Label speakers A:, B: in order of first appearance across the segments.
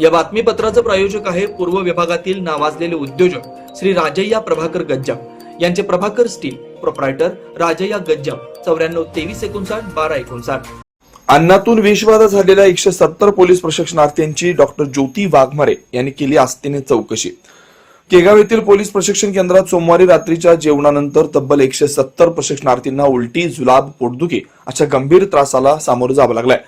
A: या बातमीपत्राचं प्रायोजक आहे पूर्व विभागातील नावाजलेले उद्योजक श्री राजय्या प्रभाकर गज्जाम. यांचे प्रभाकर स्टील प्रोप्रायटर राजय्या गज्जाम. चौऱ्याण्णव तेवीस एकोणसाठ बारा एकोणसाठ. अन्नातून विषबाधा झालेल्या एकशे सत्तर पोलीस प्रशिक्षणार्थ्यांची डॉक्टर ज्योती वाघमारे यांनी केली आस्थेने चौकशी. केगाव येथील पोलीस प्रशिक्षण केंद्रात सोमवारी रात्रीच्या जेवणानंतर तब्बल एकशे सत्तर प्रशिक्षणार्थींना उलटी जुलाब पोटदुखी अशा गंभीर त्रासाला सामोरं जावं लागलाय.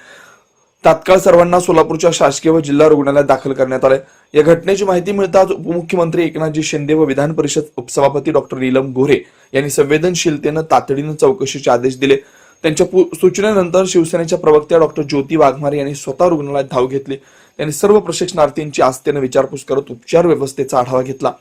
A: तात्काळ सर्वांना सोलापूरच्या शासकीय व जिल्हा रुग्णालयात दाखल करण्यात आले या घटनेची माहिती मिळताच उपमुख्यमंत्री एकनाथजी शिंदे व विधान परिषद उपसभापती डॉक्टर नीलम गोरे यांनी संवेदनशीलतेनं तातडीनं चौकशीचे आदेश दिले. त्यांच्या सूचनेनंतर शिवसेनेच्या प्रवक्त्या डॉक्टर ज्योती वाघमारे यांनी स्वतः रुग्णालयात धाव घेतली. त्यांनी सर्व प्रशिक्षणार्थींची आस्थेनं विचारपूस करत उपचार व्यवस्थेचा आढावा घेतला.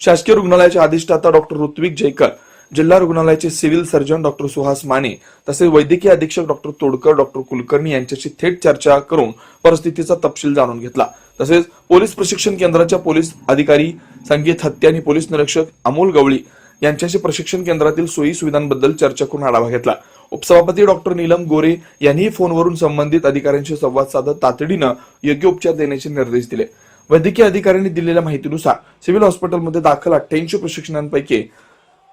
A: शासकीय रुग्णालयाचे अधिष्ठाता डॉक्टर ऋत्विक जयकर जिल्हा रुग्णालयाचे civil surgeon doctor Suhas Mane तसेच वैद्यकीय अधीक्षक डॉक्टर तोडकर डॉक्टर कुलकर्णी यांच्याशी थेट चर्चा करून परिस्थितीचा तपशील जाणून घेतला. तसेच पोलीस प्रशिक्षण केंद्राच्या पोलीस अधिकारी संगीत हत्या आणि पोलीस निरीक्षक अमोल गवळी यांच्याशी प्रशिक्षण केंद्रातील सोयी सुविधांबद्दल चर्चा करून आढावा घेतला. उपसभापती डॉक्टर नीलम गोरे यांनी फोनवरून संबंधित अधिकाऱ्यांशी संवाद साधत तातडीनं योग्य उपचार देण्याचे निर्देश दिले. वैद्यकीय अधिकाऱ्यांनी दिलेल्या माहितीनुसार सिव्हिल हॉस्पिटलमध्ये दाखल अठ्ठ्याऐंशी प्रशिक्षणांपैकी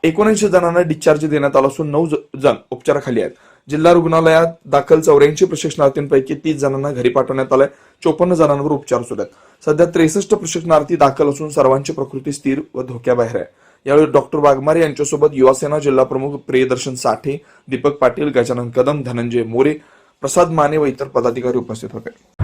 A: एकोणऐंशी जणांना डिस्चार्ज देण्यात आला असून नऊ ज- जण उपचाराखाली आहेत. जिल्हा रुग्णालयात दाखल चौऱ्याऐंशी प्रशिक्षणार्थींपैकी तीस जणांना घरी पाठवण्यात आलंय. चोपन्न जणांवर उपचार सुरू आहेत. सध्या त्रेसष्ट प्रशिक्षणार्थी दाखल असून सर्वांची प्रकृती स्थिर व धोक्याबाहेर आहे. यावेळी डॉक्टर वाघमारे यांच्यासोबत युवासेना जिल्हा प्रमुख प्रियदर्शन साठे दीपक पाटील गजानन कदम धनंजय मोरे प्रसाद माने व इतर पदाधिकारी उपस्थित होते.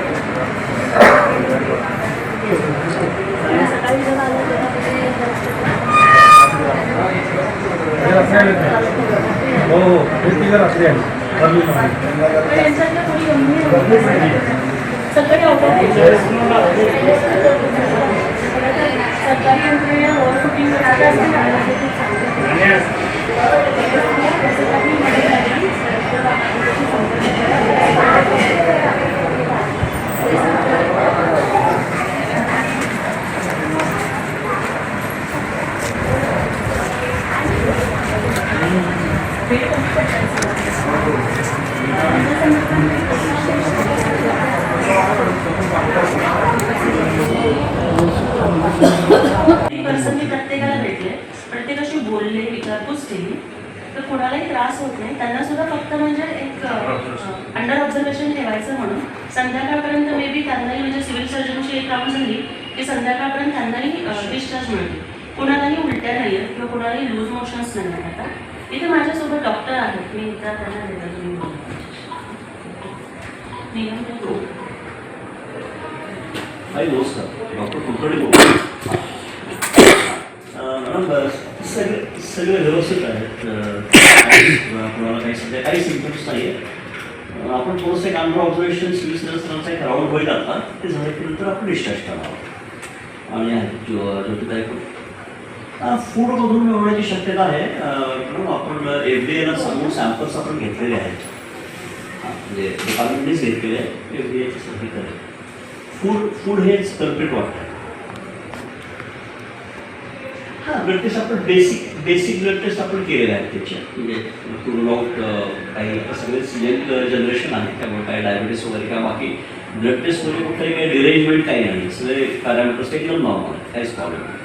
B: असतील आणि ते सांगतात. असं काही नाही. आहे. पर्सन केली तर कोणालाही त्रास होत नाही. त्यांना सुद्धा फक्त म्हणजे एक अंडर ऑब्झर्वेशन ठेवायचं म्हणून. संध्याकाळपर्यंत मे बी त्यांनाही म्हणजे सिव्हिल सर्जनची एक राऊंड झाली की संध्याकाळपर्यंत त्यांनाही डिस्चार्ज मिळते कुणालाही उलट्या नाही आहेत किंवा कुणालाही लूज मोशन्स नाही आहेत आता इथे माझ्यासोबत डॉक्टर आहेत. मी एकदा त्यांना देतो तुम्ही
C: डॉक्टर कुलकर्णी बोलतो अं, मॅडम अं, सगळे सगळे व्यवस्थित आहेत काही, कोणाला काही सध्या काही सिम्पटम्स नाही आहेत आपण थोडंसं एक अंडर ऑब्झर्वेशन सिव्हिल सर्जनचा एक राऊंड होईल आता. ते झाल्यानंतर आपण डिस्चार्ज करावं आणि ज्यो फूडमधून मिळवण्याची शक्यता आहे. अं, आपण एफ डी एला सांगून सॅम्पल्स आपण घेतलेले आहेत. हां, म्हणजे डिपार्टमेंटनेच घेतलेले आहे एफ डी एचे सर्टिफिकेट फूड फूड हेच कल्पेट वाटतं हां ब्लड टेस्ट आपण बेसिक बेसिक ब्लड टेस्ट आपण केलेले आहेत त्याच्या. म्हणजे थ्रू आउट काही आता सगळेच जनरेशन आहे त्यामुळे काही डायबिटीस वगैरे किंवा बाकी. ब्लड टेस्ट म्हणजे कुठलाही काही डिरेंजमेंट काही नाही. सगळे पॅरामीटर्स एकदम नॉर्मल आहे काहीच प्रॉब्लेम नाही.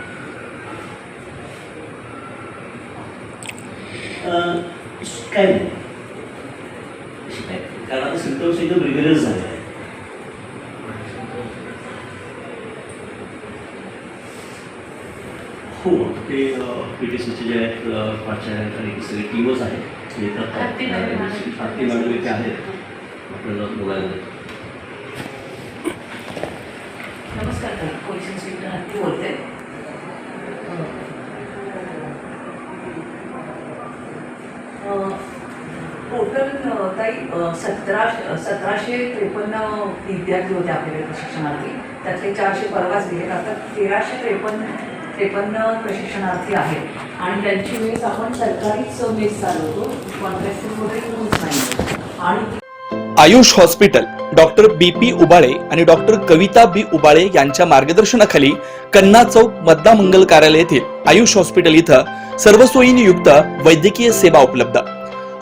C: काय? नाही कारण आता सिम्टम्स एकदम रिग्युलर झाले आहेत हो ते पी टी सीचे जे आहेत प्राचार्य आणि सगळे टीमच आहेत येतात
B: आरती मॅडम
C: इथे आहेत. आपल्याला बोलायला
D: नमस्कार पोलीस इन्स्पेक्टर हत्ती बोलते. टोटल ताई अ, सतरा सतराशे त्रेपन्न विद्यार्थी होते आपल्याकडे प्रशिक्षणार्थी. त्यातले चारशे परवाच गेले आता तेराशे त्रेपन्न त्रेपन्न प्रशिक्षणार्थी आहेत. आणि त्यांची वेळेस आपण सरकारीच मेस चालवतो. कॉन्ट्रॅक्टर वगैरे कोणीच नाही. आणि
A: Ayush hospital doctor B P Ubale आणि डॉक्टर कविता बी उबाळे यांच्या मार्गदर्शनाखाली कन्ना चौक मद्दा मंगल कार्यालय येथील आयुष हॉस्पिटल इथं सर्व सोयींनी वैद्यकीय सेवा उपलब्ध.